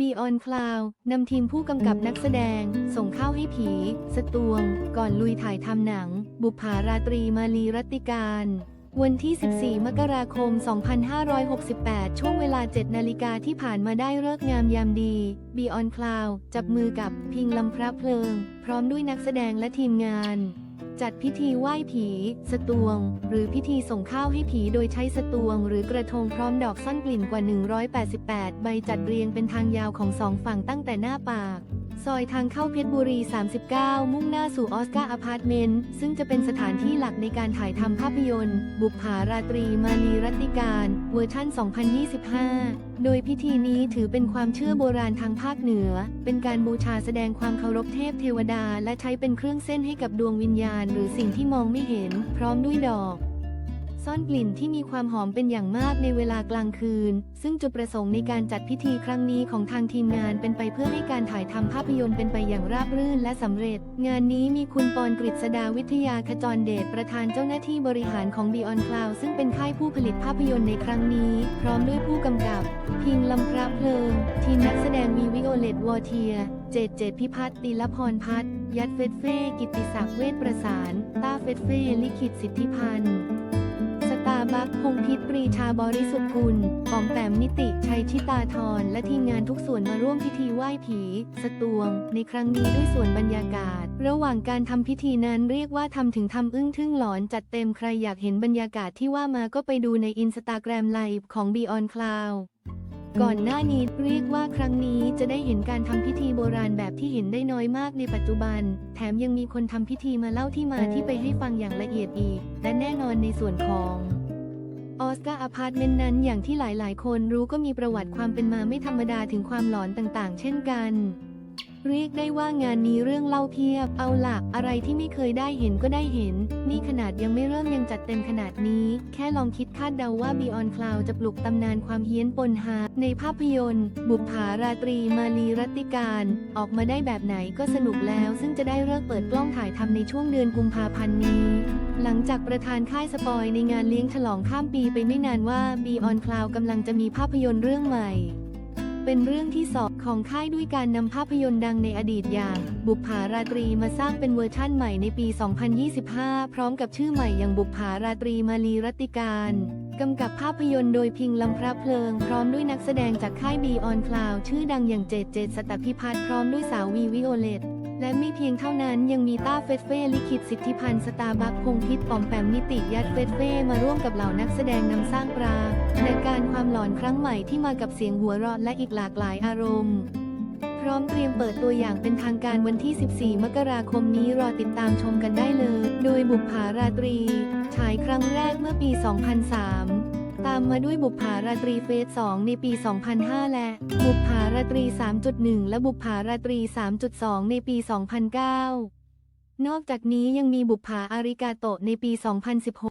Beyond Cloud นำทีมผู้กำกับนักแสดง ส่งข้าวให้ผี สตวง ก่อนลุยถ่ายทำหนัง บุปผาราตรีมาลีรัติการ วันที่ 14 มกราคม 2568 ช่วงเวลา 7 นาฬิกาที่ผ่านมาได้เลิกงามยามดี Beyond Cloud จับมือกับพิงลำพระเพลิง พร้อมด้วยนักแสดงและทีมงาน จัดพิธีไหว้ผี สตวง หรือพิธีส่งข้าวให้ผีโดยใช้สตวง หรือกระทงพร้อมดอกซ่อนกลิ่นกว่า 188 ใบจัดเรียงเป็นทางยาวของสองฝั่งตั้งแต่หน้าปาก ซอยทางเข้าเพชรบุรี 39 มุ่งหน้าสู่ออสการ์อพาร์ตเมนต์ ซึ่งจะเป็นสถานที่หลักในการถ่ายทำภาพยนตร์ บุปผาราตรีมาลีรัติการ เวอร์ชัน2025 โดยพิธีนี้ถือเป็นความเชื่อโบราณทางภาคเหนือ เป็นการบูชาแสดงความเคารพเทพเทวดา และใช้เป็นเครื่องเส้นให้กับดวงวิญญาณ หรือสิ่งที่มองไม่เห็น พร้อมด้วยดอก ซ่อนกลิ่นที่มีความหอมเป็นอย่างมากในเวลากลางคืน ซึ่งจุดประสงค์ในการจัดพิธีครั้งนี้ของทางทีมงานเป็นไปเพื่อให้การถ่ายทำภาพยนตร์เป็นไปอย่างราบรื่นและสำเร็จ งานนี้มีคุณปอนกฤษดาวิทยาขจรเดชประธานเจ้าหน้าที่บริหารของ Beyond Cloud ซึ่งเป็นค่ายผู้ผลิตภาพยนตร์ในครั้งนี้ พร้อมด้วยผู้กำกับ พิงลำพระเพลิง ทีมนักแสดงมีวิโอเลตวอเทีย เจดเจดพิพัฒน์ตีละพรพัฒน์ยัดเฟสเฟ่กิติศักดิ์เวชประสาน ต้าเฟสเฟ่ลิขิตสิทธิพันธ์าบัคพงพิษปรีชาบริสุทธิ์กุลปอมแปมนิติ ชัยชิตาธร และทีมงานทุกส่วนมาร่วมพิธีไหว้ผี สตวง ในครั้งนี้ด้วยส่วนบรรยากาศ ระหว่างการทำพิธีนั้นเรียกว่าทำถึงทำอึ้งทึ่งหลอนจัดเต็มใครอยากเห็นบรรยากาศที่ว่ามาก็ไปดูในอินสตาแกรมไลฟ์ของ Beyond Cloud ก่อนหน้านี้เรียกว่าครั้งนี้จะได้เห็นการทำพิธีโบราณแบบที่เห็นได้น้อยมากในปัจจุบัน แถมยังมีคนทำพิธีมาเล่าที่มาที่ไปให้ฟังอย่างละเอียดอีก และแน่นอนในส่วนของ สการ์อพาร์ตเมนต์นั้นอย่างที่หลายๆ คนรู้ก็มีประวัติความเป็นมาไม่ธรรมดาถึงความหลอนต่างๆ เช่นกัน เรียกได้ว่างานนี้เรื่องเล่าเพียบ เอาหลักอะไรที่ไม่เคยได้เห็นก็ได้เห็น นี่ขนาดยังไม่เริ่มยังจัดเต็มขนาดนี้ แค่ลองคิดคาดเดาว่า Beyond Cloud จะปลุกตำนานความเฮี้ยนปนฮาในภาพยนตร์ บุปผาราตรีมาลีรัตติการ ออกมาได้แบบไหนก็สนุกแล้ว ซึ่งจะได้เลิกเปิดกล้องถ่ายทำในช่วงเดือนกุมภาพันธ์นี้ หลังจากประธานค่ายสปอยในงานเลี้ยงฉลองข้ามปีไปไม่นานว่า Beyond Cloud กำลังจะมีภาพยนตร์เรื่องใหม่ เป็นเรื่องที่สองของค่ายด้วยการนำภาพยนตร์ดังในอดีตอย่าง บุปผาราตรีมาสร้างเป็นเวอร์ชั่นใหม่ในปี 2025 พร้อมกับชื่อใหม่อย่างบุปผาราตรีมาลีรัติการกำกับภาพยนตร์โดยพิงลำพระเพลิง พร้อมด้วยนักแสดงจากค่ายบีออนคลาวชื่อดังอย่างเจดเจดสตพิพัฒน์พร้อมด้วยสาววีวิโอเลต และไม่เพียงเท่านั้นยังมีต้าเฟสเฟ่ลิขิตสิทธิพันธ์สตาร์บัคพงพิษปอมแปมนิติยัดเฟสเฟ่มาร่วมกับเหล่านักแสดงนำสร้างปราและการความหลอนครั้งใหม่ที่มากับเสียงหัวเราะและอีกหลากหลายอารมณ์พร้อมเตรียมเปิดตัวอย่างเป็นทางการวันที่ 14 มกราคมนี้รอติดตามชมกันได้เลย โดยบุปผาราตรี ฉายครั้งแรกเมื่อปี 2003 ตามมาด้วยบุปผาราตรีเฟส 2 ในปี 2005 และบุปผา ราตรี 3.1 และบุปผาราตรี 3.2 ในปี 2009 นอกจากนี้ยังมีบุปผาอาริกาโตะในปี 2016